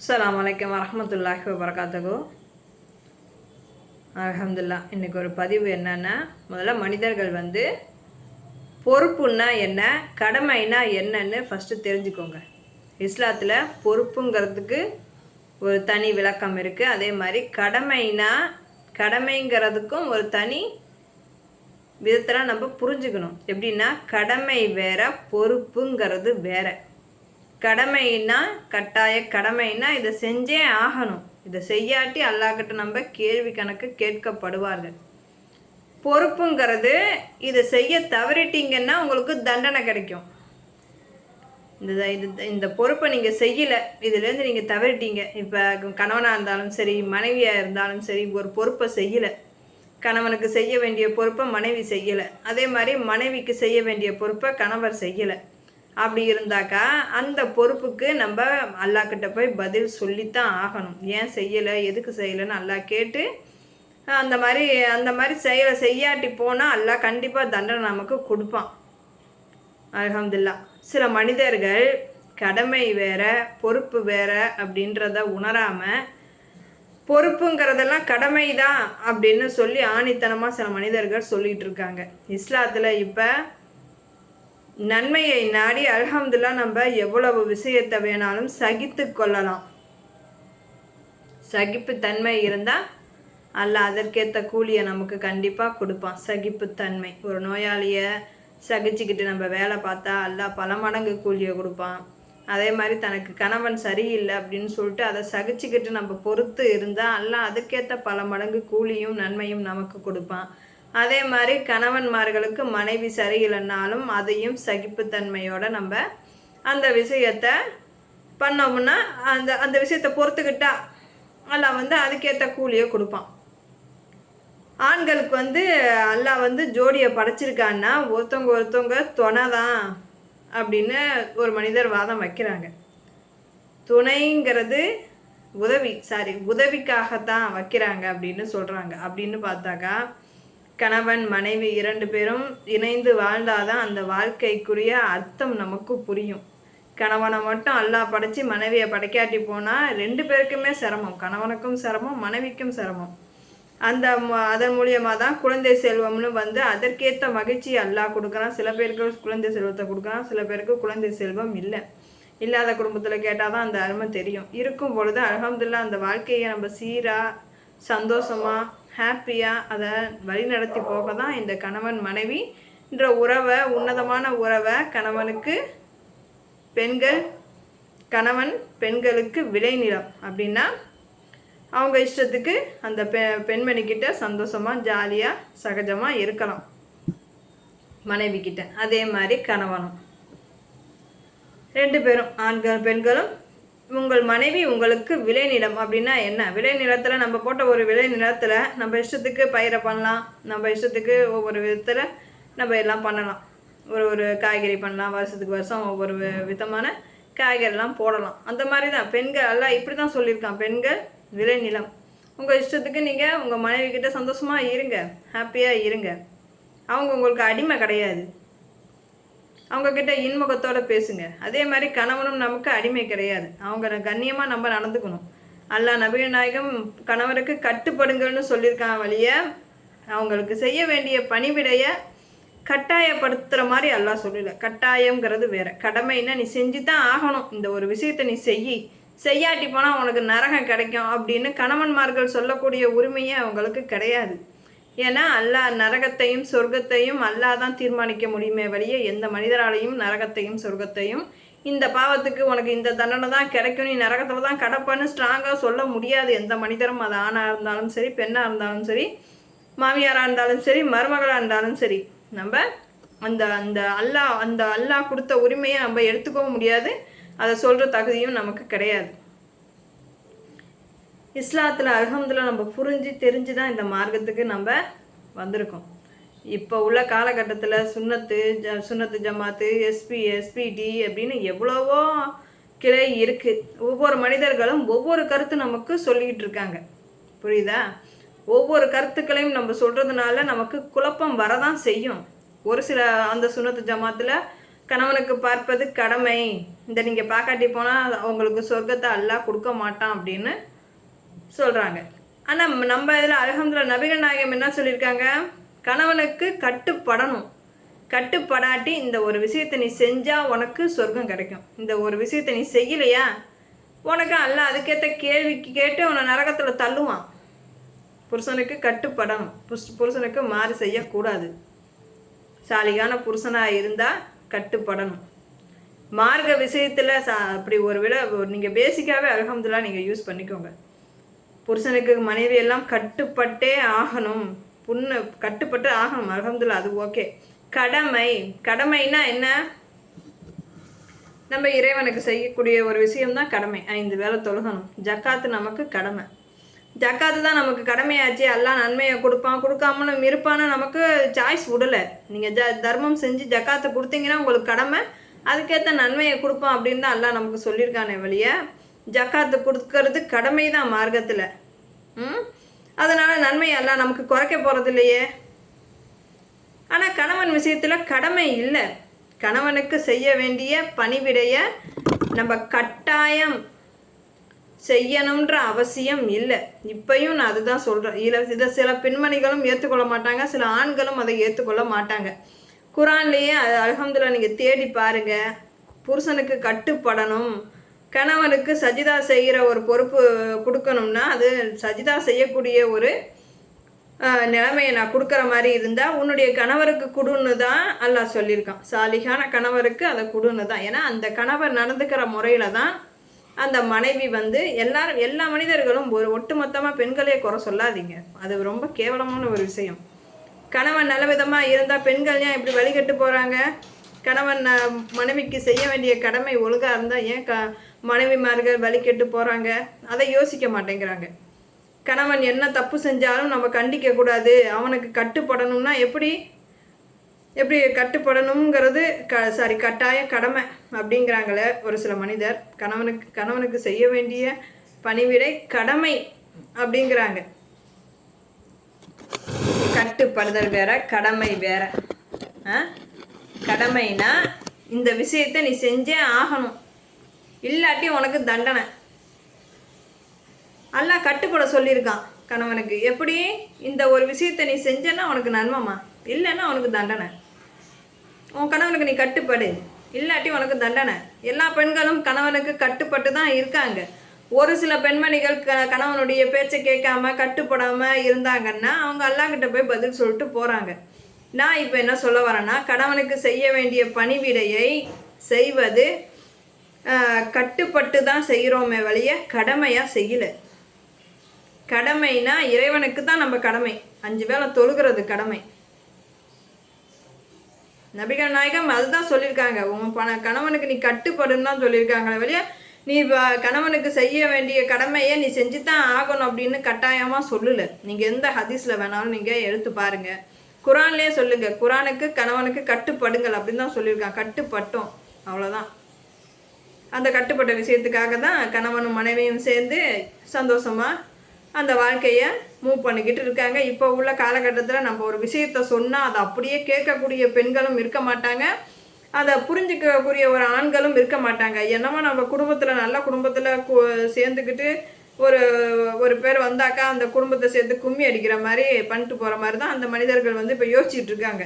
அஸ்லாம் வலைக்கம் வரமத்துல்லாஹி வபரகாத்துகு அலமதுல்லா இன்றைக்கி ஒரு பதிவு என்னென்னா முதல்ல மனிதர்கள் வந்து பொறுப்புன்னா என்ன கடமைனா என்னன்னு ஃபஸ்ட்டு தெரிஞ்சுக்கோங்க. இஸ்லாத்தில் பொறுப்புங்கிறதுக்கு ஒரு தனி விளக்கம் இருக்குது அதே மாதிரி கடமைனா கடமைங்கிறதுக்கும் ஒரு தனி விதத்தில் நம்ம புரிஞ்சுக்கணும். எப்படின்னா கடமை வேற பொறுப்புங்கிறது வேற. கடமைன்னா கட்டாய கடமைன்னா இதை செஞ்சே ஆகணும். இதை செய்யாட்டி அல்லாக்கிட்ட நம்ம கேள்வி கணக்கு கேட்கப்படுவார்கள். பொறுப்புங்கிறது இதை செய்ய தவறிட்டீங்கன்னா உங்களுக்கு தண்டனை கிடைக்கும். இந்த இது இந்த பொறுப்பை நீங்கள் செய்யலை இதுலேருந்து நீங்கள் தவறிட்டீங்க. இப்போ கணவனாக இருந்தாலும் சரி மனைவியாக இருந்தாலும் சரி ஒரு பொறுப்பை செய்யலை. கணவனுக்கு செய்ய வேண்டிய பொறுப்பை மனைவி செய்யலை. அதே மாதிரி மனைவிக்கு செய்ய வேண்டிய பொறுப்பை கணவர் செய்யலை. அப்படி இருந்தாக்கா அந்த பொறுப்புக்கு நம்ம அல்லாக்கிட்ட போய் பதில் சொல்லித்தான் ஆகணும். ஏன் செய்யலை? எதுக்கு செய்யலைன்னு அல்லா கேட்டு அந்த மாதிரி அந்த மாதிரி செய்யலை செய்யாட்டி போனால் அல்லா கண்டிப்பாக தண்டனை நமக்கு கொடுப்பான். அல்ஹம்துலில்லா. சில மனிதர்கள் கடமை வேற பொறுப்பு வேற அப்படின்றத உணராமல் பொறுப்புங்கிறதெல்லாம் கடமை தான் அப்படின்னு சொல்லி ஆணித்தனமாக சில மனிதர்கள் சொல்லிகிட்டு இருக்காங்க. இஸ்லாத்தில் இப்போ நன்மையை நாடி அல்ஹம்துல்லா நம்ம எவ்வளவு விஷயத்தை வேணாலும் சகித்து கொள்ளலாம். சகிப்புத்தன்மை இருந்தால் அல்ல அதற்கேற்ற கூலியை நமக்கு கண்டிப்பாக கொடுப்பான். சகிப்புத்தன்மை ஒரு நோயாளியை சகிச்சுக்கிட்டு நம்ம வேலை பார்த்தா அல்ல பல மடங்கு கூலியை கொடுப்பான். அதே மாதிரி தனக்கு கணவன் சரியில்லை அப்படின்னு சொல்லிட்டு அதை சகிச்சுக்கிட்டு நம்ம பொறுத்து இருந்தால் அல்ல அதற்கேற்ற பல மடங்கு கூலியும் நன்மையும் நமக்கு கொடுப்பான். அதே மாதிரி கணவன்மார்களுக்கு மனைவி சரியில்லைனாலும் அதையும் சகிப்புத்தன்மையோட நம்ம அந்த விஷயத்தை பண்ணோம்னா அந்த அந்த விஷயத்தை பொறுத்துக்கிட்டா அல்லாஹ் வந்து அதுக்கேற்ற கூலியை கொடுப்பான். ஆண்களுக்கு வந்து அல்லாஹ் வந்து ஜோடியை படைச்சிருக்கான்னா ஒருத்தவங்க ஒருத்தவங்க துணை தான் அப்படின்னு ஒரு மனிதர் வாதம் வைக்கிறாங்க. துணைங்கிறது உதவி சாரி உதவிக்காகத்தான் வைக்கிறாங்க அப்படின்னு சொல்கிறாங்க அப்படின்னு பார்த்தாக்கா கணவன் மனைவி இரண்டு பேரும் இணைந்து வாழ்ந்தாதான் அந்த வாழ்க்கைக்குரிய அர்த்தம் நமக்கு புரியும். கணவனை மட்டும் அல்லாஹ் படைச்சி மனைவியை படைக்காட்டி போனால் ரெண்டு பேருக்குமே சிரமம். கணவனுக்கும் சிரமம் மனைவிக்கும் சிரமம். அந்த அதன் மூலியமாக தான் குழந்தை செல்வம்னு வந்து அதற்கேற்ற மகிழ்ச்சி அல்லாஹ் கொடுக்குறான். சில பேருக்கு குழந்தை செல்வத்தை கொடுக்குறான் சில பேருக்கு குழந்தை செல்வம் இல்லை. இல்லாத குடும்பத்தில் கேட்டால் தான் அந்த அருமை தெரியும். இருக்கும் பொழுது அலமதுல்லா அந்த வாழ்க்கையை நம்ம சீராக சந்தோஷமாக ஹாப்பியாக அதை வழிநடத்தி போக தான் இந்த கணவன் மனைவி என்ற உறவை உன்னதமான உறவை கணவனுக்கு பெண்கள் கணவன் பெண்களுக்கு விளைநிலம் அப்படின்னா அவங்க இஷ்டத்துக்கு அந்த பெ பெண்மணிக்கிட்ட சந்தோஷமாக ஜாலியாக சகஜமாக இருக்கலாம். மனைவி கிட்ட அதே மாதிரி கணவனும். ரெண்டு பேரும் ஆண்கள் பெண்களும் உங்கள் மனைவி உங்களுக்கு விளைநிலம் அப்படின்னா என்ன? விளைநிலத்தில் நம்ம போட்ட ஒரு விளைநிலத்தில் நம்ம இஷ்டத்துக்கு பயிரை பண்ணலாம். நம்ம இஷ்டத்துக்கு ஒவ்வொரு விதத்தில் நம்ம எல்லாம் பண்ணலாம். ஒரு ஒரு காய்கறி பண்ணலாம். வருஷத்துக்கு வருஷம் ஒவ்வொரு வி- விதமான காய்கறிலாம் போடலாம். அந்த மாதிரி தான் பெண்கள் எல்லாம் இப்படி தான் சொல்லியிருக்கான். பெண்கள் விளைநிலம் உங்கள் இஷ்டத்துக்கு நீங்கள் உங்கள் மனைவி கிட்ட சந்தோஷமாக இருங்க. ஹாப்பியாக இருங்க. அவங்க உங்களுக்கு அடிமை கிடையாது. அவங்கக்கிட்ட இன்முகத்தோடு பேசுங்க. அதே மாதிரி கணவனும் நமக்கு அடிமை கிடையாது. அவங்க கண்ணியமாக நம்ம நடந்துக்கணும். அல்லா நபிகள் நாயகம் கணவருக்கு கட்டுப்படுங்கள்னு சொல்லியிருக்கான் வழிய அவங்களுக்கு செய்ய வேண்டிய பணிவிடைய கட்டாயப்படுத்துகிற மாதிரி அல்லா சொல்லல. கட்டாயங்கிறது வேற. கடமைன்னா நீ செஞ்சு தான் ஆகணும். இந்த ஒரு விஷயத்தை நீ செய் செய்யாட்டி போனால் உனக்கு நரகம் கிடைக்கும் அப்படின்னு கணவன்மார்கள் சொல்லக்கூடிய உரிமையே அவங்களுக்கு கிடையாது. ஏன்னா அல்லாஹ் நரகத்தையும் சொர்க்கத்தையும் அல்லாஹ் தான் தீர்மானிக்க முடியுமே வழிய எந்த மனிதராலையும் நரகத்தையும் சொர்க்கத்தையும் இந்த பாவத்துக்கு உனக்கு இந்த தண்டனை தான் கிடைக்கும் நீ நரகத்தில் தான் கடப்பான்னு ஸ்ட்ராங்காக சொல்ல முடியாது. எந்த மனிதரும் அது ஆணாக இருந்தாலும் சரி பெண்ணாக இருந்தாலும் சரி மாமியாராக இருந்தாலும் சரி மருமகளாக இருந்தாலும் சரி நம்ம அந்த அந்த அல்லாஹ் அந்த அல்லாஹ் கொடுத்த உரிமையை நம்ம எடுத்துக்கவும் முடியாது. அதை சொல்கிற தகுதியும் நமக்கு கிடையாது. இஸ்லாத்தில் அல்ஹம்துலில்லாஹ் நம்ம புரிஞ்சு தெரிஞ்சு தான் இந்த மார்க்கத்துக்கு நம்ம வந்திருக்கோம். இப்போ உள்ள காலகட்டத்தில் சுண்ணத்து ஜ சுண்ணத்து ஜமாத்து எஸ்பி எஸ்பிடி அப்படின்னு எவ்வளவோ கிளை இருக்குது ஒவ்வொரு மனிதர்களும் ஒவ்வொரு கருத்து நமக்கு சொல்லிக்கிட்டு இருக்காங்க. புரியுதா? ஒவ்வொரு கருத்துக்களையும் நம்ம சொல்கிறதுனால நமக்கு குழப்பம் வரதான் செய்யும். ஒரு சில அந்த சுண்ணத்து ஜமாத்தில் கணவனுக்கு பார்ப்பது கடமை. இந்த நீங்கள் பார்க்காட்டி போனால் உங்களுக்கு சொர்க்கத்தை அல்லா கொடுக்க மாட்டான் அப்படின்னு சொல்கிறாங்க ஆனால் நம்ம இதில் அலகம்துல நபிகள் நாயகம் என்ன சொல்லியிருக்காங்க? கணவனுக்கு கட்டுப்படணும். கட்டுப்படாட்டி இந்த ஒரு விஷயத்தை நீ செஞ்சால் உனக்கு சொர்க்கம் கிடைக்கும். இந்த ஒரு விஷயத்தை நீ செய்யலையா? உனக்கு அல்ல அதுக்கேற்ற கேள்விக்கு கேட்டு உன்னை நரகத்தில் தள்ளுவான். புருஷனுக்கு கட்டுப்படணும். புஷ் புருஷனுக்கு மாறு செய்யக்கூடாது. சாலிகான புருஷனாக இருந்தால் கட்டுப்படணும். மார்க்க விஷயத்தில் சா அப்படி ஒரு விட நீங்கள் பேசிக்காகவே அலகம்துல்லா நீங்கள் யூஸ் பண்ணிக்கோங்க. புருஷனுக்கு மனைவி எல்லாம் கட்டுப்பட்டே ஆகணும். புண்ணு கட்டுப்பட்டு ஆகணும். அல்ஹம்துலில்லாஹ் அது ஓகே. கடமை. கடமைனா என்ன? நம்ம இறைவனுக்கு செய்யக்கூடிய ஒரு விஷயம்தான் கடமை. ஐந்து வேலை தொழுகணும். ஜக்காத்து நமக்கு கடமை. ஜக்காத்து தான் நமக்கு கடமையாச்சு. எல்லாம் நன்மையை கொடுப்பான். கொடுக்காமலும் இருப்பான்னு நமக்கு சாய்ஸ் விடலை. நீங்கள் ஜ தர்மம் செஞ்சு ஜக்காத்தை கொடுத்தீங்கன்னா உங்களுக்கு கடமை. அதுக்கேற்ற நன்மையை கொடுப்பான் அப்படின்னு தான் எல்லாம் நமக்கு சொல்லியிருக்கானே வழிய. ஜக்காத்து கொடுக்கறது கடமை தான் மார்க்கத்தில். ம்? அதனால் நன்மை எல்லாம் நமக்கு குறைக்க போகிறது இல்லையே ஆனால் கணவன் விஷயத்தில் கடமை இல்லை. கணவனுக்கு செய்ய வேண்டிய பணிவிடைய நம்ம கட்டாயம் செய்யணுன்ற அவசியம் இல்லை. இப்பயும் நான் அதுதான் சொல்கிறேன் இதில் இதை சில பெண்மணிகளும் ஏற்றுக்கொள்ள மாட்டாங்க. சில ஆண்களும் அதை ஏற்றுக்கொள்ள மாட்டாங்க. குரான்லேயே அது அல்ஹம்துலில்லாஹ் நீங்கள் தேடி பாருங்க. புருஷனுக்கு கட்டுப்படணும். கணவனுக்கு சஜிதா செய்கிற ஒரு பொறுப்பு கொடுக்கணும்னா அது சஜிதா செய்யக்கூடிய ஒரு நிலைமையை நான் கொடுக்குற மாதிரி இருந்தால் உன்னுடைய கணவருக்கு கொடுன்னு தான் அல்லா சொல்லியிருக்கான். சாலிகான கணவருக்கு அதை கொடுன்னு தான். ஏன்னா அந்த கணவர் நடந்துக்கிற முறையில் தான் அந்த மனைவி வந்து எல்லாரும் எல்லா மனிதர்களும் ஒரு ஒட்டுமொத்தமாக பெண்களே குறை சொல்லாதீங்க. அது ரொம்ப கேவலமான ஒரு விஷயம். கணவன் நல்ல விதமாக இருந்தால் பெண்கள் ஏன் இப்படி வழிகட்டு போகிறாங்க கணவன் மனைவிக்கு செய்ய வேண்டிய கடமை ஒழுங்காக இருந்தால் ஏன் க மனைவிமார்கள் வழி கெட்டு போகிறாங்க அதை யோசிக்க மாட்டேங்கிறாங்க. கணவன் என்ன தப்பு செஞ்சாலும் நம்ம கண்டிக்க கூடாது. அவனுக்கு கட்டுப்படணும்னா எப்படி? எப்படி கட்டுப்படணுங்கிறது க சாரி கட்டாய கடமை அப்படிங்கிறாங்களே ஒரு சில மனிதர். கணவனுக்கு கணவனுக்கு செய்ய வேண்டிய பணிவிடை கடமை அப்படிங்கிறாங்க. கட்டுப்படுதல் வேற கடமை வேற. ஆ? கடமைனா இந்த விஷயத்தை நீ செஞ்சே ஆகணும். இல்லாட்டி உனக்கு தண்டனை. அல்லாஹ் கட்டுப்பட சொல்லியிருக்கான் கணவனுக்கு. எப்படி? இந்த ஒரு விஷயத்தை நீ செஞ்சேன்னா உனக்கு நன்மைமா இல்லைன்னா உனக்கு தண்டனை. உன் கணவனுக்கு நீ கட்டுப்படு. இல்லாட்டி உனக்கு தண்டனை. எல்லா பெண்களும் கணவனுக்கு கட்டுப்பட்டு தான் இருக்காங்க. ஒரு சில பெண்மணிகள் க கணவனுடைய பேச்சை கேட்காம கட்டுப்படாமல் இருந்தாங்கன்னா அவங்க அல்லாங்கிட்ட போய் பதில் சொல்லிட்டு போகிறாங்க நான் இப்போ என்ன சொல்ல வரேன்னா கணவனுக்கு செய்ய வேண்டிய பணிவிடையை செய்வது கட்டுப்பட்டு தான் செய்கிறோமே வழிய கடமையாக செய்யலை. கடமைனா இறைவனுக்கு தான் நம்ம கடமை. அஞ்சு வேளை தொழுகிறது கடமை. நபிகள் நாயகம் அதுதான் சொல்லியிருக்காங்க. உன் பண கணவனுக்கு நீ கட்டுப்படுன்னு தான் சொல்லியிருக்காங்களே வழியா நீ கணவனுக்கு செய்ய வேண்டிய கடமையை நீ செஞ்சு தான் ஆகணும் அப்படின்னு கட்டாயமாக சொல்லலை. நீங்கள் எந்த ஹதீஸில் வேணாலும் நீங்கள் எடுத்து பாருங்கள் குரான்லேயே சொல்லுங்கள் குரானுக்கு கணவனுக்கு கட்டுப்படுங்கள் அப்படின்னு தான் சொல்லியிருக்காங்க. கட்டுப்பட்டோம். அவ்வளோதான் அந்த கட்டுப்பட்ட விஷயத்துக்காக தான் கணவனும் மனைவியும் சேர்ந்து சந்தோஷமாக அந்த வாழ்க்கையை மூவ் பண்ணிக்கிட்டு இருக்காங்க. இப்போ உள்ள காலகட்டத்தில் நம்ம ஒரு விஷயத்த சொன்னால் அதை அப்படியே கேட்கக்கூடிய பெண்களும் இருக்க மாட்டாங்க. அதை புரிஞ்சுக்கக்கூடிய ஒரு ஆண்களும் இருக்க மாட்டாங்க. என்னமோ நம்ம குடும்பத்தில் நல்ல குடும்பத்தில் சேர்ந்துக்கிட்டு ஒரு ஒரு பேர் வந்தாக்கா அந்த குடும்பத்தை சேர்த்து கும்மி அடிக்கிற மாதிரி பண்ணிட்டு போகிற மாதிரி தான் அந்த மனிதர்கள் வந்து இப்போ யோசிச்சுட்டு இருக்காங்க.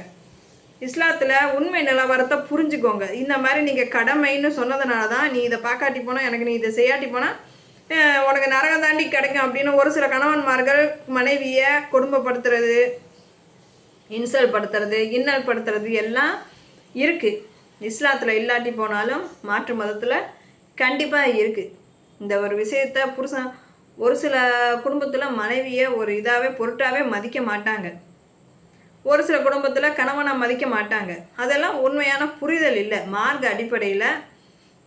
இஸ்லாத்தில் உண்மை நிலவரத்தை புரிஞ்சுக்கோங்க. இந்த மாதிரி நீங்கள் கடமைன்னு சொன்னதுனால தான் நீ இதை பார்க்காட்டி போனால் எனக்கு நீ இதை செய்யாட்டி போனால் உனக்கு நரகம் தாண்டி கிடைக்கும் அப்படின்னு ஒரு சில கணவன்மார்கள் மனைவியை குடும்பப்படுத்துறது இன்சல் படுத்துறது இன்னல் படுத்துறது எல்லாம் இருக்குது இஸ்லாத்தில் இல்லாட்டி போனாலும் மாற்று மதத்தில் கண்டிப்பாக இருக்குது இந்த ஒரு விஷயத்த புருஷன் ஒரு சில குடும்பத்தில் மனைவியை ஒரு இதாகவே பொருட்டாகவே மதிக்க மாட்டாங்க. ஒரு சில குடும்பத்தில் கணவனை மதிக்க மாட்டாங்க. அதெல்லாம் உண்மையான புரிதல் இல்லை. மார்க்க அடிப்படையில்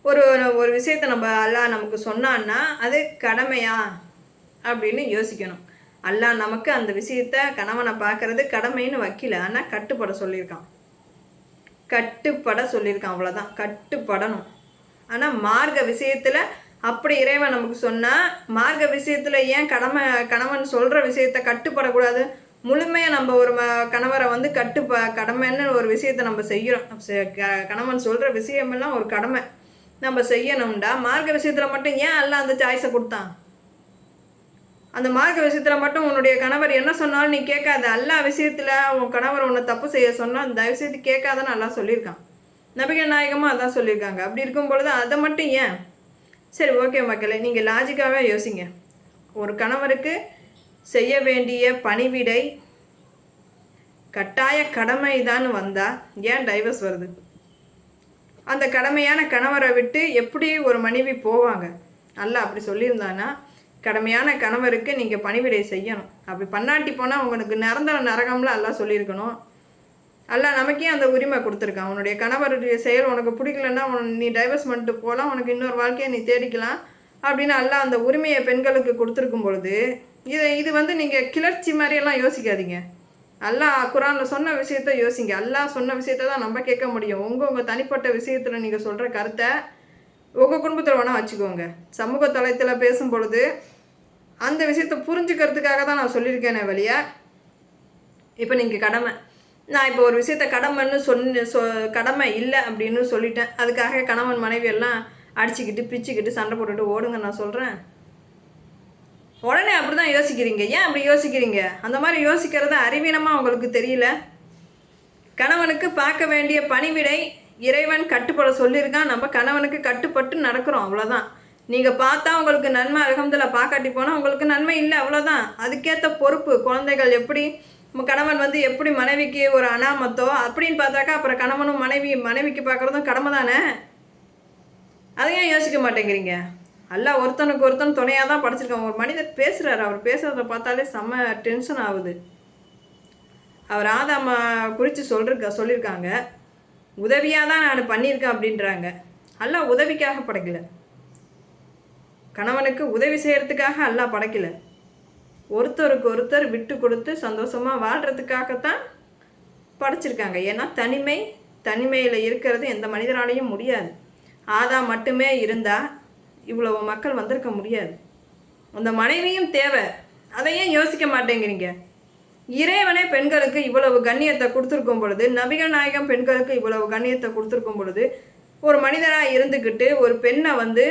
ஒரு ஒரு விஷயத்தை நம்ம அல்லாஹ் நமக்கு சொன்னான்னா அது கடமையா அப்படின்னு யோசிக்கணும். அல்லாஹ் நமக்கு அந்த விஷயத்த கணவனை பார்க்கறது கடமைன்னு வைக்கல ஆனால் கட்டுப்பட சொல்லியிருக்கான். கட்டுப்பட சொல்லியிருக்கான் அவ்வளோதான் கட்டுப்படணும். ஆனால் மார்க்க விஷயத்தில் அப்படி இறைவன் நமக்கு சொன்னால் மார்க்க விஷயத்தில் ஏன் கடமை கணவன் சொல்கிற விஷயத்த கட்டுப்படக்கூடாது? முழுமையாக நம்ம ஒரு ம கணவரை வந்து கட்டுப்ப கடமைன்னு ஒரு விஷயத்தை நம்ம செய்கிறோம் க- கணவன் சொல்கிற விஷயமெல்லாம் ஒரு கடமை. நம்ம செய்யணும்டா. மார்க்க விஷயத்தில் மட்டும் ஏன் அல்ல அந்த சாய்ஸை கொடுத்தான்? அந்த மார்க்க விஷயத்தில் மட்டும் உன்னுடைய கணவர் என்ன சொன்னாலும் நீ கேட்காத. எல்லா விஷயத்தில் உன் கணவர் உன்னை தப்பு செய்ய சொன்னால் தயவு செய்து கேட்காதன்னு நல்லா சொல்லியிருக்கான். நபிகை நாயகமாக அதான் சொல்லியிருக்காங்க. அப்படி இருக்கும் பொழுது அதை மட்டும் ஏன்? சரி ஓகே மக்களே நீங்கள் லாஜிக்காகவே யோசிங்க. ஒரு கணவருக்கு செய்ய வேண்டிய பணிவிடை கட்டாய கடமை தான் வந்தால் ஏன் டைவர்ஸ் வருது? அந்த கடமையான கணவரை விட்டு எப்படி ஒரு மனைவி போவாங்க? அல்ல அப்படி சொல்லியிருந்தானா கடமையான கணவருக்கு நீங்கள் பணிவிடை செய்யணும். அப்படி பண்ணாட்டி போனால் உங்களுக்கு நிரந்தர நரகம்ல எல்லாம் சொல்லியிருக்கணும். அல்ல நமக்கே அந்த உரிமை கொடுத்துருக்கான். உன்னுடைய கணவருடைய செயல் உனக்கு பிடிக்கலன்னா உன் நீ டைவர்ஸ் பண்ணிட்டு போகலாம் உனக்கு இன்னொரு வாழ்க்கையை நீ தேடிக்கலாம் அப்படின்னு அல்ல அந்த உரிமையை பெண்களுக்கு கொடுத்துருக்கும் பொழுது இது இது வந்து நீங்கள் கிளர்ச்சி மாதிரியெல்லாம் யோசிக்காதீங்க. அல்லாஹ் குரானில் சொன்ன விஷயத்த யோசிங்க. அல்லாஹ் சொன்ன விஷயத்த தான் நம்ம கேட்க முடியும். உங்கள் உங்கள் தனிப்பட்ட விஷயத்தில் நீங்கள் சொல்கிற கருத்தை உங்கள் குடும்பத்தில் வேணால் வச்சுக்கோங்க. சமூக தளத்தில் பேசும் பொழுது அந்த விஷயத்தை புரிஞ்சுக்கிறதுக்காக தான் நான் சொல்லியிருக்கேனே வழியா. இப்போ நீங்கள் கடமை. நான் இப்போ ஒரு விஷயத்த கடமைன்னு சொன்ன சொ கடமை இல்லை அப்படின்னு சொல்லிட்டேன். அதுக்காக கணவன் மனைவி எல்லாம் அடிச்சுக்கிட்டு பிச்சுக்கிட்டு சண்டை போட்டுட்டு ஓடுங்க நான் சொல்கிறேன் உடனே அப்படி தான் யோசிக்கிறீங்க. ஏன் அப்படி யோசிக்கிறீங்க? அந்த மாதிரி யோசிக்கிறது அறிவீனமாக உங்களுக்கு தெரியல. கணவனுக்கு பார்க்க வேண்டிய பணிவிடை இறைவன் கட்டுப்பட சொல்லியிருக்கான். நம்ம கணவனுக்கு கட்டுப்பட்டு நடக்கிறோம். அவ்வளோதான் நீங்கள் பார்த்தா உங்களுக்கு நன்மை அலகம்தில் பார்க்காட்டி போனால் உங்களுக்கு நன்மை இல்லை. அவ்வளோதான் அதுக்கேற்ற பொறுப்பு. குழந்தைகள் எப்படி நம்ம கணவன் வந்து எப்படி மனைவிக்கு ஒரு அனாமத்தோ அப்படின்னு பார்த்தாக்கா அப்புறம் கணவனும் மனைவி மனைவிக்கு பார்க்குறதும் கடமை தானே அதையும் ஏன் யோசிக்க மாட்டேங்கிறீங்க. அல்ல ஒருத்தனுக்கு ஒருத்தன் துணையாக தான் படிச்சிருக்கான். ஒரு மனிதர் பேசுகிறாரு அவர் பேசுகிறத பார்த்தாலே செம்ம டென்ஷன் ஆகுது. அவர் ஆதாம குறித்து சொல்லிருக்க சொல்லியிருக்காங்க. உதவியாக தான் நான் பண்ணியிருக்கேன் அப்படின்றாங்க. அல்ல உதவிக்காக படைக்கல. கணவனுக்கு உதவி செய்கிறதுக்காக அல்லா படைக்கல. ஒருத்தருக்கு ஒருத்தர் விட்டு கொடுத்து சந்தோஷமாக வாழ்கிறதுக்காகத்தான் படைச்சிருக்காங்க. ஏன்னா தனிமை தனிமையில் இருக்கிறது எந்த மனிதராலையும் முடியாது. ஆதா மட்டுமே இருந்தால் இவ்வளவு மக்கள் வந்திருக்க முடியாது. அந்த மனைவியும் தேவை. அதை ஏன் யோசிக்க மாட்டேங்கிறீங்க? இறைவனே பெண்களுக்கு இவ்வளவு கண்ணியத்தை கொடுத்துருக்கும் பொழுது நபிகள் நாயகம் பெண்களுக்கு இவ்வளவு கண்ணியத்தை கொடுத்துருக்கும் பொழுது ஒரு மனிதராக இருந்துக்கிட்டு ஒரு பெண்ணை வந்து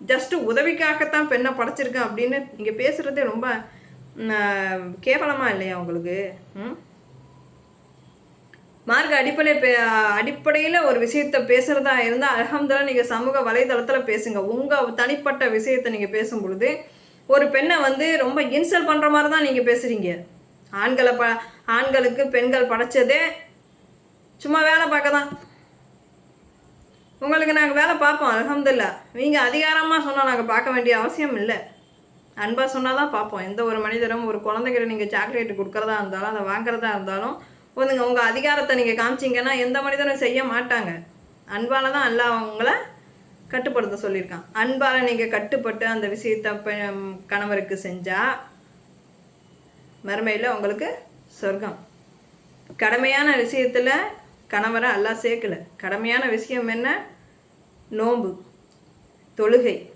ஜஸ்ட்டு உதவிக்காகத்தான் பெண்ணை படைச்சிருக்கேன் அப்படின்னு நீங்கள் பேசுகிறதே ரொம்ப கேவலமாக இல்லையா உங்களுக்கு? ம்? மார்க்க அடிப்படை அடிப்படையில் ஒரு விஷயத்த பேசுகிறதா இருந்தால் அலகம்தலா நீங்கள் சமூக வலைதளத்தில் பேசுங்க. உங்கள் தனிப்பட்ட விஷயத்தை நீங்கள் பேசும் பொழுது ஒரு பெண்ணை வந்து ரொம்ப இன்சல் பண்ணுற மாதிரி தான் நீங்கள் பேசுகிறீங்க ஆண்களை ப ஆண்களுக்கு பெண்கள் படைச்சதே சும்மா வேலை பார்க்க தான் உங்களுக்கு நாங்கள் வேலை பார்ப்போம் அலகம்தில்லா நீங்கள் அதிகாரமாக சொன்னால் நாங்கள் பார்க்க வேண்டிய அவசியம் இல்லை. அன்பாக சொன்னால் தான் பார்ப்போம். எந்த ஒரு மனிதரும் ஒரு குழந்தைகிட்ட நீங்கள் சாக்லேட் கொடுக்குறதா இருந்தாலும் அதை வாங்குறதா இருந்தாலும் ஒன்றுங்க உங்கள் அதிகாரத்தை நீங்கள் காமிச்சிங்கன்னா எந்த மனிதனும் செய்ய மாட்டாங்க. அன்பால் தான் அல்லா அவங்கள கட்டுப்படுத்த சொல்லியிருக்கான். அன்பால் நீங்கள் கட்டுப்பட்டு அந்த விஷயத்தை பெ- கணவருக்கு செஞ்சால் மறுமையில் உங்களுக்கு சொர்க்கம். கடமையான விஷயத்தில் கணவரை அல்லா சேர்க்கல. கடமையான விஷயம் என்ன? நோம்பு தொழுகை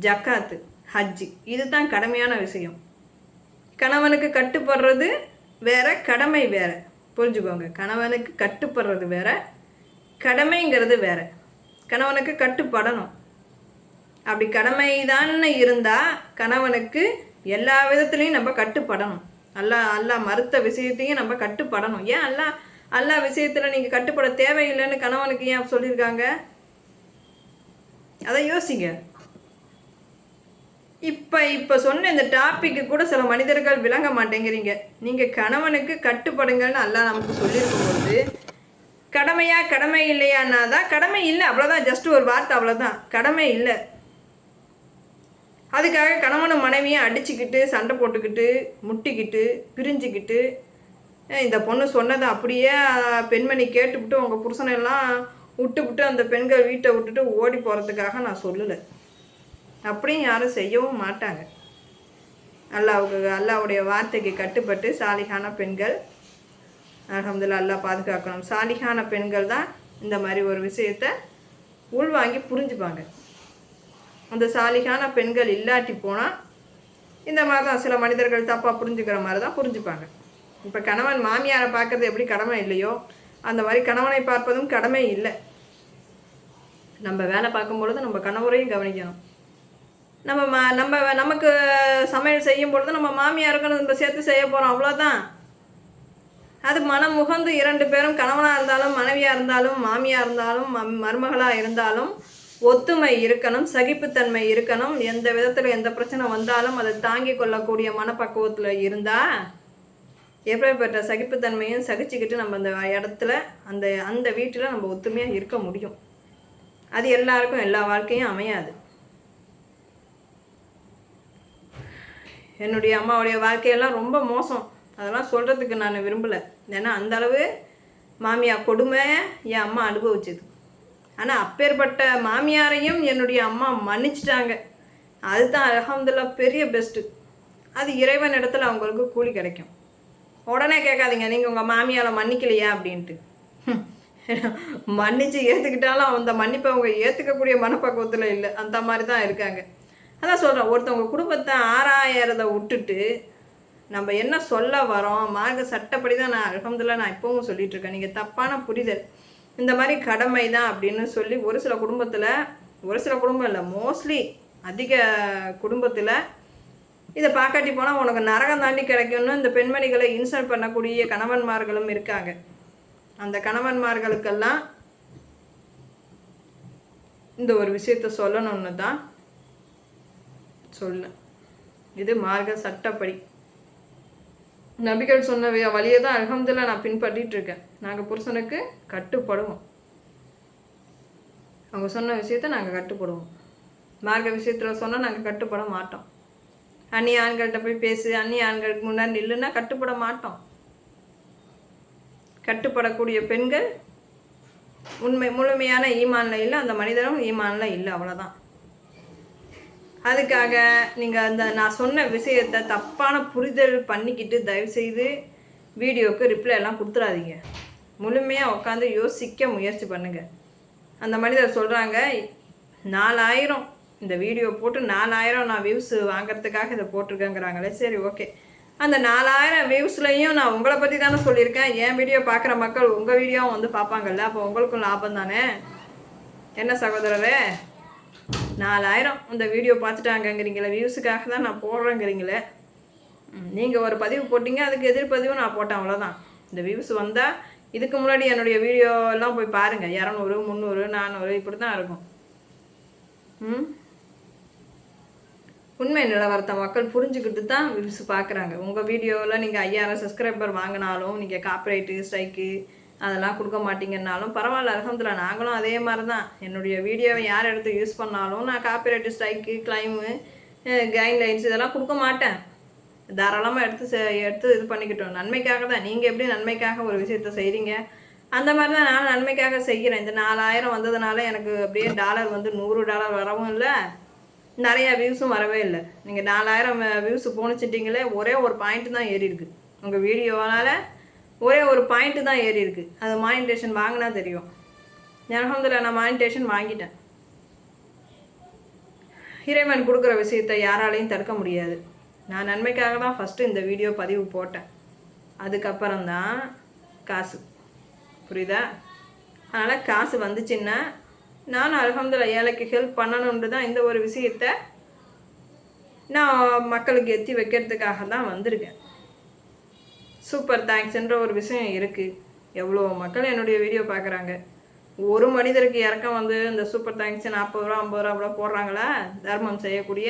ஜக்காத்து ஹஜ்ஜி. இதுதான் கடமையான விஷயம். கணவனுக்கு கட்டுப்படுறது வேற கடமை வேறு. புரிஞ்சுக்கோங்க. கணவனுக்கு கட்டுப்படுறது வேற கடமைங்கிறது வேற. கணவனுக்கு கட்டுப்படணும். அப்படி கடமைதான் இருந்தால் கணவனுக்கு எல்லா விதத்துலேயும் நம்ம கட்டுப்படணும். அல்லா அல்லா மறுத்த விஷயத்தையும் நம்ம கட்டுப்படணும். ஏன் அல்லா அல்லா விஷயத்தில் நீங்கள் கட்டுப்பட தேவையில்லைன்னு கணவனுக்கு ஏன் சொல்லியிருக்காங்க? அதை யோசிங்க. இப்போ இப்போ சொன்ன இந்த டாப்பிக்கு கூட சில மனிதர்கள் விளங்க மாட்டேங்கிறீங்க. நீங்கள் கணவனுக்கு கட்டுப்படுங்கள்னு எல்லாம் நமக்கு சொல்லியிருக்கும்போது கடமையா கடமை இல்லையான்னா தான் கடமை இல்லை அவ்வளோதான் ஜஸ்ட் ஒரு வார்த்தை அவ்வளோதான் கடமை இல்லை. அதுக்காக கணவனும் மனைவியும் அடிச்சுக்கிட்டு சண்டை போட்டுக்கிட்டு முட்டிக்கிட்டு பிரிஞ்சுக்கிட்டு இந்த பொண்ணு சொன்னதை அப்படியே பெண்மணி கேட்டுவிட்டு உங்கள் புருஷனை எல்லாம் விட்டுவிட்டு அந்த பெண்கள் வீட்டை விட்டுட்டு ஓடி போகிறதுக்காக நான் சொல்லலை. அப்படியும் யாரும் செய்யவும் மாட்டாங்க. அல்லாவுக்கு அல்லாவுடைய வார்த்தைக்கு கட்டுப்பட்டு சாலிகான பெண்கள் அல்ஹம்துலில்லாஹ் அல்லாஹ் பாதுகாக்கணும். சாலிகான பெண்கள் தான் இந்த மாதிரி ஒரு விஷயத்த உள்வாங்கி புரிஞ்சுப்பாங்க. அந்த சாலிகான பெண்கள் இல்லாட்டி போனால் இந்த மாதிரி தான் சில மனிதர்கள் தப்பாக புரிஞ்சுக்கிற மாதிரி தான் புரிஞ்சுப்பாங்க. இப்போ கணவன் மாமியாரை பார்க்கறது எப்படி கடமை இல்லையோ அந்த மாதிரி கணவனை பார்ப்பதும் கடமை இல்லை. நம்ம வேலை பார்க்கும் பொழுது நம்ம கணவரையும் கவனிக்கணும். நம்ம ம நம்ம நமக்கு சமையல் செய்யும் பொழுது நம்ம மாமியாருக்கும் நம்ம சேர்த்து செய்ய போகிறோம் அவ்வளோதான் அது மனம் முகந்து இரண்டு பேரும் கணவனாக இருந்தாலும் மனைவியாக இருந்தாலும் மாமியாக இருந்தாலும் மம் மருமகளாக இருந்தாலும் ஒத்துமை இருக்கணும் சகிப்புத்தன்மை இருக்கணும். எந்த விதத்தில் எந்த பிரச்சனை வந்தாலும் அதை தாங்கி கொள்ளக்கூடிய மனப்பக்குவத்தில் இருந்தால் எப்படிப்பட்ட சகிப்புத்தன்மையும் சகிச்சுக்கிட்டு நம்ம அந்த இடத்துல அந்த அந்த வீட்டில் நம்ம ஒத்துமையாக இருக்க முடியும். அது எல்லாருக்கும் எல்லா வாழ்க்கையும் அமையாது. என்னுடைய அம்மாவுடைய வாழ்க்கையெல்லாம் ரொம்ப மோசம். அதெல்லாம் சொல்கிறதுக்கு நான் விரும்பலை. ஏன்னா அந்த அளவு மாமியா கொடுமை என் அம்மா அனுபவிச்சது. ஆனால் அப்பேற்பட்ட மாமியாரையும் என்னுடைய அம்மா மன்னிச்சிட்டாங்க. அதுதான் அலமதுல்லா பெரிய பெஸ்ட்டு அது இறைவன் இடத்துல அவங்களுக்கு கூலி கிடைக்கும். உடனே கேட்காதீங்க நீங்கள் உங்கள் மாமியாரை மன்னிக்கலையா? அப்படின்ட்டு. மன்னித்து மன்னிச்சு ஏற்றுக்கிட்டாலும் அந்த மன்னிப்பை அவங்க ஏற்றுக்கக்கூடிய மனப்பக்குவத்தில் இல்லை. அந்த மாதிரி தான் இருக்காங்க. அதான் சொல்கிறேன் ஒருத்தவங்க குடும்பத்தை ஆறாயிரதை விட்டுட்டு நம்ம என்ன சொல்ல வரோம் மார்க்க சட்டப்படி தான் நான் அலமதுல்லா நான் இப்போவும் சொல்லிட்டு இருக்கேன் நீங்கள் தப்பான புரிதல். இந்த மாதிரி கடமை தான் அப்படின்னு சொல்லி ஒரு சில குடும்பத்தில் ஒரு சில குடும்பம் இல்லை மோஸ்ட்லி அதிக குடும்பத்தில் இதை பார்க்காட்டி போனால் உனக்கு நரகம் தாண்டி கிடைக்கும்னு இந்த பெண்மணிகளை இன்சல்ட் பண்ணக்கூடிய கணவன்மார்களும் இருக்காங்க. அந்த கணவன்மார்களுக்கெல்லாம் இந்த ஒரு விஷயத்த சொல்லணும்னு தான் சொன்னேன் இது மார்க்க சட்டப்படி. நபிகள் சொன்ன வழியை தான் அல்ஹம்துலில்லாஹ் நான் பின்பற்றிட்டு இருக்கேன். நாங்கள் புருஷனுக்கு கட்டுப்படுவோம். அவங்க சொன்ன விஷயத்த நாங்கள் கட்டுப்படுவோம். மார்க்க விஷயத்தில் சொன்னால் நாங்கள் கட்டுப்பட மாட்டோம். அந்நிய ஆண்கள்கிட்ட போய் பேசு அந்நிய ஆண்களுக்கு முன்னாடி நில்லுன்னா கட்டுப்பட மாட்டோம். கட்டுப்படக்கூடிய பெண்கள் உண்மை முழுமையான ஈமான்ல இல்லை அந்த மனிதரும் ஈமான்ல இல்லை அவ்வளோதான் அதுக்காக நீங்கள் அந்த நான் சொன்ன விஷயத்தை தப்பான புரிதல் பண்ணிக்கிட்டு தயவுசெய்து வீடியோவுக்கு ரிப்ளை எல்லாம் கொடுத்துடாதீங்க. முழுமையாக உட்காந்து யோசிக்க முயற்சி பண்ணுங்கள் அந்த மனிதர் சொல்கிறாங்க நாலாயிரம். இந்த வீடியோ போட்டு நாலாயிரம் நான் வியூஸ் வாங்குறதுக்காக இதை போட்டிருக்கேங்கிறாங்களே சரி ஓகே அந்த நாலாயிரம் வியூஸ்லையும் நான் உங்களை பற்றி தானே சொல்லியிருக்கேன். என் வீடியோ பார்க்குற மக்கள் உங்கள் வீடியோவும் வந்து பார்ப்பாங்கல்ல அப்போ உங்களுக்கும் லாபம் தானே? என்ன சகோதரரே? நாலாயிரம் இந்த வீடியோ பார்த்துட்டாங்கங்கிறீங்களே வியூஸுக்காக தான் நான் போடுறேங்கிறீங்களே. நீங்கள் ஒரு பதிவு போட்டீங்க அதுக்கு எதிர்பதிவும் நான் போட்டேன் அவ்வளோதான் இந்த வியூஸ் வந்தால் இதுக்கு முன்னாடி என்னுடைய வீடியோ எல்லாம் போய் பாருங்கள் இரநூறு முந்நூறு நானூறு இப்படி தான் இருக்கும். ம்? உண்மை நிலவரத்தை மக்கள் புரிஞ்சுக்கிட்டு தான் வியூஸ் பார்க்குறாங்க. உங்கள் வீடியோவில் நீங்கள் ஐயாயிரம் சப்ஸ்கிரைபர் வாங்கினாலும் நீங்கள் காப்பரேட்டு ஸ்ட்ரைக்கு அதெல்லாம் கொடுக்க மாட்டீங்கன்னாலும் பரவாயில்ல அலமதுல்லா நாங்களும் அதே மாதிரி தான் என்னுடைய வீடியோவை யார் எடுத்து யூஸ் பண்ணாலும் நான் காப்பிரைட் ஸ்ட்ரைக்கு கிளைமு கைட்லைன்ஸ் இதெல்லாம் கொடுக்க மாட்டேன். தாராளமாக எடுத்து செ- எடுத்து இது பண்ணிக்கிட்டோம். நன்மைக்காக தான். நீங்கள் எப்படி நன்மைக்காக ஒரு விஷயத்த செய்கிறீங்க அந்த மாதிரி தான் நான் நன்மைக்காக செய்கிறேன். இந்த நாலாயிரம் வந்ததுனால எனக்கு அப்படியே டாலர் வந்து நூறு டாலர் வரவும் இல்லை. நிறையா வியூஸும் வரவே இல்லை. நீங்கள் நாலாயிரம் வியூஸ் போனிச்சிட்டிங்களே ஒரே ஒரு பாயிண்ட் தான் ஏறி இருக்குது உங்கள் வீடியோவால் ஒரே ஒரு பாயிண்ட்டு தான் ஏறி இருக்கு. அது மானிட்டேஷன் வாங்கினா தெரியும். அலமதுல்லா நான் மானிட்டேஷன் வாங்கிட்டேன். இறைவன் கொடுக்குற விஷயத்தை யாராலையும் தடுக்க முடியாது. நான் நன்மைக்காக தான் ஃபஸ்ட்டு இந்த வீடியோ பதிவு போட்டேன். அதுக்கப்புறம் தான் காசு. புரியுதா? அதனால் காசு வந்துச்சுன்னா நானும் அல்ஹம்துலில்லா ஏழைக்கு ஹெல்ப் பண்ணணுன்ட்டு தான் இந்த ஒரு விஷயத்தை நான் மக்களுக்கு எத்தி வைக்கிறதுக்காக தான் வந்திருக்கேன். சூப்பர் தேங்க்ஸ்ன்ற ஒரு விஷயம் இருக்குது எவ்வளோ மக்கள் என்னுடைய வீடியோ பார்க்குறாங்க? ஒரு மனிதருக்கு இறக்கம் வந்து இந்த சூப்பர் தேங்க்ஸ் நாற்பது ரூபா ஐம்பது ரூபா அவ்வளோ போடுறாங்களா? தர்மம் செய்யக்கூடிய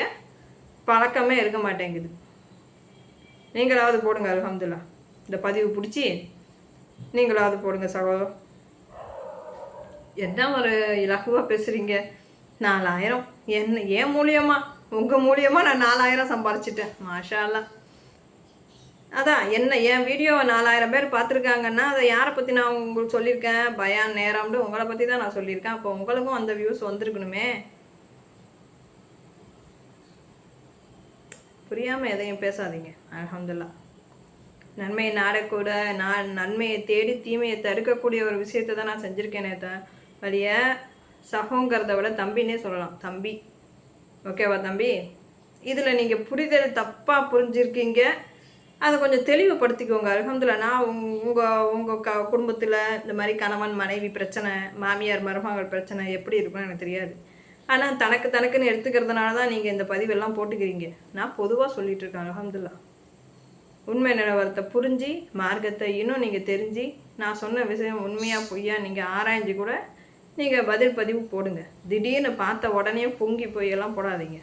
பழக்கமே இருக்க மாட்டேங்குது. நீங்களாவது போடுங்க அலமதுல்லா இந்த பதிவு பிடிச்சி நீங்களாவது போடுங்க சகோதரம் என்ன ஒரு இலகுவாக பேசுகிறீங்க நாலாயிரம். என்ன ஏன் மூலியமாக உங்கள் மூலியமாக நான் நாலாயிரம் சம்பாரிச்சிட்டேன். மாஷா அல்லாஹ் அதான் என்ன என் வீடியோவை நாலாயிரம் பேர் பார்த்துருக்காங்கன்னா அதை யாரை பற்றி நான் உங்களுக்கு சொல்லியிருக்கேன்? பயான் நேரம்னு உங்களை பற்றி தான் நான் சொல்லியிருக்கேன். அப்போ உங்களுக்கும் அந்த வியூஸ் வந்திருக்கணுமே. புரியாமல் எதையும் பேசாதீங்க. அலமதுல்லா நன்மையை நாடக்கூட நான் நன்மையை தேடி தீமையை தடுக்கக்கூடிய ஒரு விஷயத்தை தான் நான் செஞ்சுருக்கேனே த வழிய சகோங்கிறத விட தம்பின்னே சொல்லலாம். தம்பி. ஓகேவா தம்பி? இதில் நீங்கள் புரிதல் தப்பாக புரிஞ்சிருக்கீங்க. அதை கொஞ்சம் தெளிவுபடுத்திக்கோங்க. அல்ஹம்துலில்லாஹ் நான் உங்கள் உங்கள் க குடும்பத்தில் இந்த மாதிரி கணவன் மனைவி பிரச்சனை மாமியார் மருமகள் பிரச்சனை எப்படி இருக்கும்னு எனக்கு தெரியாது. ஆனால் தனக்கு தனக்குன்னு எடுத்துக்கிறதுனால தான் நீங்கள் இந்த பதிவெல்லாம் போட்டுக்கிறீங்க. நான் பொதுவாக சொல்லிட்டு இருக்கேன் அலகம்துல்லா உண்மை நிலவரத்தை புரிஞ்சு மார்க்கத்தை இன்னும் நீங்கள் தெரிஞ்சு நான் சொன்ன விஷயம் உண்மையாக பொய்யா நீங்கள் ஆராய்ஞ்சு கூட நீங்கள் பதில் பதிவு போடுங்க. திடீர்னு பார்த்த உடனே பொங்கி போய் எல்லாம் போடாதீங்க.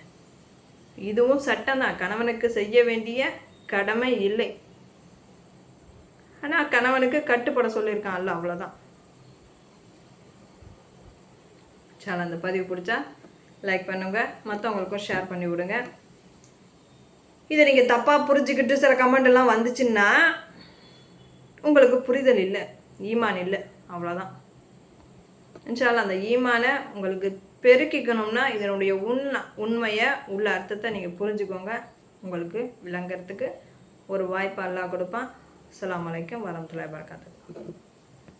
இதுவும் சட்டம் தான். கணவனுக்கு செய்ய வேண்டிய கடமை இல்லை. ஆனால் கணவனுக்கு கட்டுப்பட சொல்லியிருக்கான் அல்ல அவ்வளோதான் சால அந்த பதிவு பிடிச்சா லைக் பண்ணுங்க மற்றவங்களுக்கும் ஷேர் பண்ணி விடுங்க. இதை நீங்கள் தப்பாக புரிஞ்சுக்கிட்டு சில கமெண்ட் எல்லாம் வந்துச்சுன்னா உங்களுக்கு புரிதல் இல்லை ஈமான் இல்லை அவ்வளோதான் இன்ஷால்லா அந்த ஈமானை உங்களுக்கு பெருக்கிக்கணும்னா இதனுடைய உண்மை உண்மையை உள்ள அர்த்தத்தை நீங்கள் புரிஞ்சுக்கோங்க. உங்களுக்கு விளங்குறதுக்கு ஒரு வாய்ப்பு அல்லாஹ் கொடுப்பான். அலாம் அலைக்கும் வரமத்துல்லாஹி